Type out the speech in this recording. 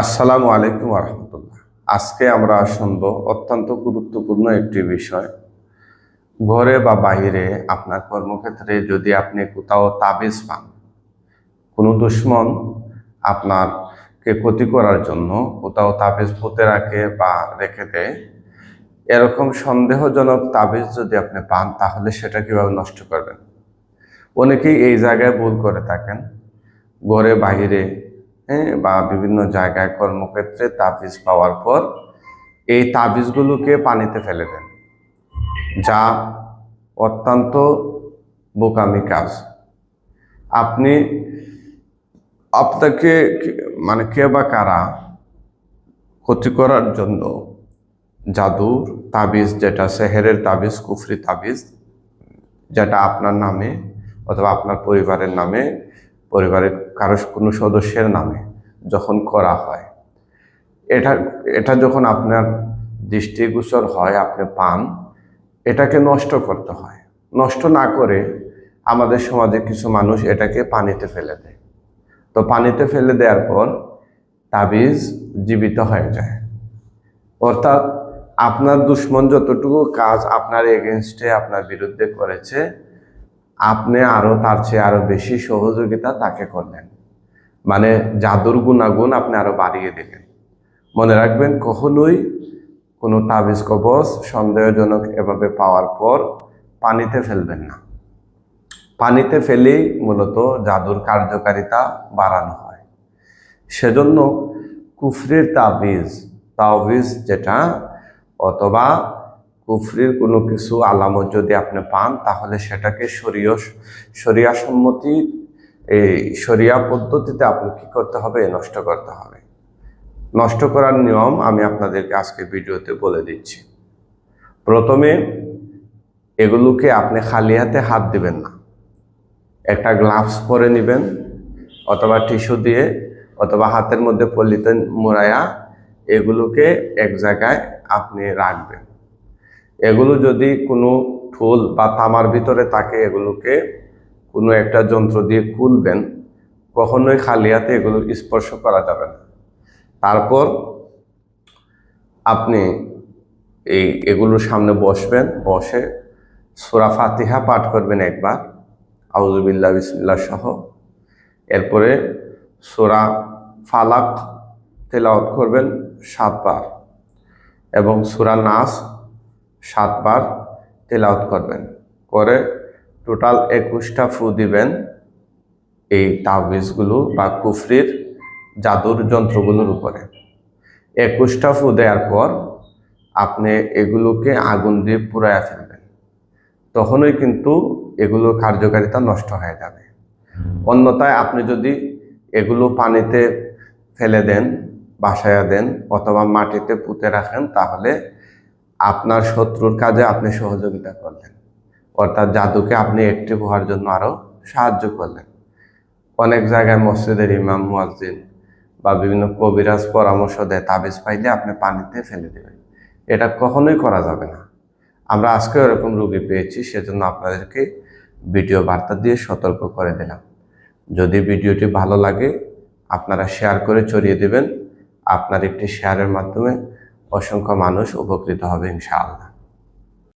আসসালামু আলাইকুম রহমতুল্লাহ। আজকে আমরা শুনব অত্যন্ত গুরুত্বপূর্ণ একটি বিষয়। ঘরে বা বাইরে আপনার কর্মক্ষেত্রে যদি আপনি কোথাও তাবিজ পান, কোনো দুশ্মন আপনারকে ক্ষতি করার জন্য কোথাও তাবিজ পুঁতে রাখে বা রেখে দেয়, এরকম সন্দেহজনক তাবিজ যদি আপনি পান, তাহলে সেটা কীভাবে নষ্ট করবেন? অনেকেই এই জায়গায় ভুল করে থাকেন। ঘরে হ্যাঁ বা বিভিন্ন জায়গায় কর্মক্ষেত্রে তাবিজ পাওয়ার পর এই তাবিজগুলোকে পানিতে ফেলে দেন, যা অত্যন্ত বোকামি কাজ। আপনি, আপনাকে মানে কে বা কারা ক্ষতি করার জন্য জাদুর তাবিজ, যেটা সেহেরের তাবিজ, কুফরি তাবিজ, যেটা আপনার নামে অথবা আপনার পরিবারের নামে পরিবারের কারও কোনো সদস্যের নামে যখন করা হয়, এটা এটা যখন আপনার দৃষ্টিগোচর হয়, আপনি পান, এটাকে নষ্ট করতে হয়। নষ্ট না করে আমাদের সমাজে কিছু মানুষ এটাকে পানিতে ফেলে দেয়। তো পানিতে ফেলে দেওয়ার পর তাবিজ জীবিত হয়ে যায়। অর্থাৎ আপনার দুশ্মন যতটুকু কাজ আপনার এগেনস্টে আপনার বিরুদ্ধে করেছে আপনি আরও তার চেয়ে আরও বেশি সহযোগিতা তাকে করলেন। মানে জাদুর গুণাগুণ আপনি আরও বাড়িয়ে দিলেন। মনে রাখবেন, কখনোই কোনো তাবিজ কবচ সন্দেহজনক এভাবে পাওয়ার পর পানিতে ফেলবেন না। পানিতে ফেলেই মূলত জাদুর কার্যকারিতা বাড়ানো হয়। সেজন্য কুফরির তাবিজ তাবিজ যেটা অথবা কুফরির কোনো কিছু আলামত যদি আপনি পান, তাহলে সেটাকে শরীয়, শরিয়া সম্মতি, এই শরিয়া পদ্ধতিতে আপনি কি করতে হবে? নষ্ট করতে হবে। নষ্ট করার নিয়ম আমি আপনাদেরকে আজকে ভিডিওতে বলে দিচ্ছি। প্রথমে এগুলোকে আপনি খালি হাতে হাত দিবেন না। একটা গ্লাভস পরে নেবেন, অথবা টিস্যু দিয়ে, অথবা হাতের মধ্যে পলিথিন মোড়ায়া এগুলোকে এক জায়গায় আপনি রাখবেন। এগুলো যদি কোনো ঠোল বা তামার ভিতরে থাকে এগুলোকে কোনো একটা যন্ত্র দিয়ে খুলবেন, কখনোই খালি হাতে এগুলো স্পর্শ করা যাবে না। তারপর আপনি এই এগুলোর সামনে বসবেন, বসে সোরা ফাতিহা পাঠ করবেন একবার আউজুবিল্লাহ বিসমিল্লাহ সহ। এরপরে সোরা ফালাক তেলাওয়াত করবেন সাতবার এবং সুরা নাস সাতবার তেলাওয়াত করবেন। করে টোটাল একুশটা ফু দিবেন এই তাবিজগুলো বা কুফরির জাদুর যন্ত্রগুলোর উপরে। একুশটা ফু দেওয়ার পর আপনি এগুলোকে আগুন দিয়ে পুরাইয়া ফেলবেন। তখনই কিন্তু এগুলো কার্যকারিতা নষ্ট হয়ে যাবে। অন্যথায় আপনি যদি এগুলো পানিতে ফেলে দেন, বাসায়া দেন অথবা মাটিতে পুঁতে রাখেন, তাহলে আপনার শত্রুর কাজে আপনি সহযোগিতা করলেন। অর্থাৎ জাদুকে আপনি অ্যাক্টিভ হওয়ার জন্য আরও সাহায্য করলেন। অনেক জায়গায় মসজিদের ইমাম, মুয়াজ্জিন বা বিভিন্ন কবিরাজ পরামর্শ দেয়, তাবিজ পাইলে আপনি পানিতে ফেলে দেবেন। এটা কখনোই করা যাবে না। আমরা আজকে এরকম রুগী পেয়েছি, সেজন্য আপনাদেরকে ভিডিও বার্তা দিয়ে সতর্ক করে দিলাম। যদি ভিডিওটি ভালো লাগে, আপনারা শেয়ার করে ছড়িয়ে দেবেন। আপনার একটি শেয়ারের মাধ্যমে অসংখ্য মানুষ উপকৃত হবে ইনশাআল্লাহ।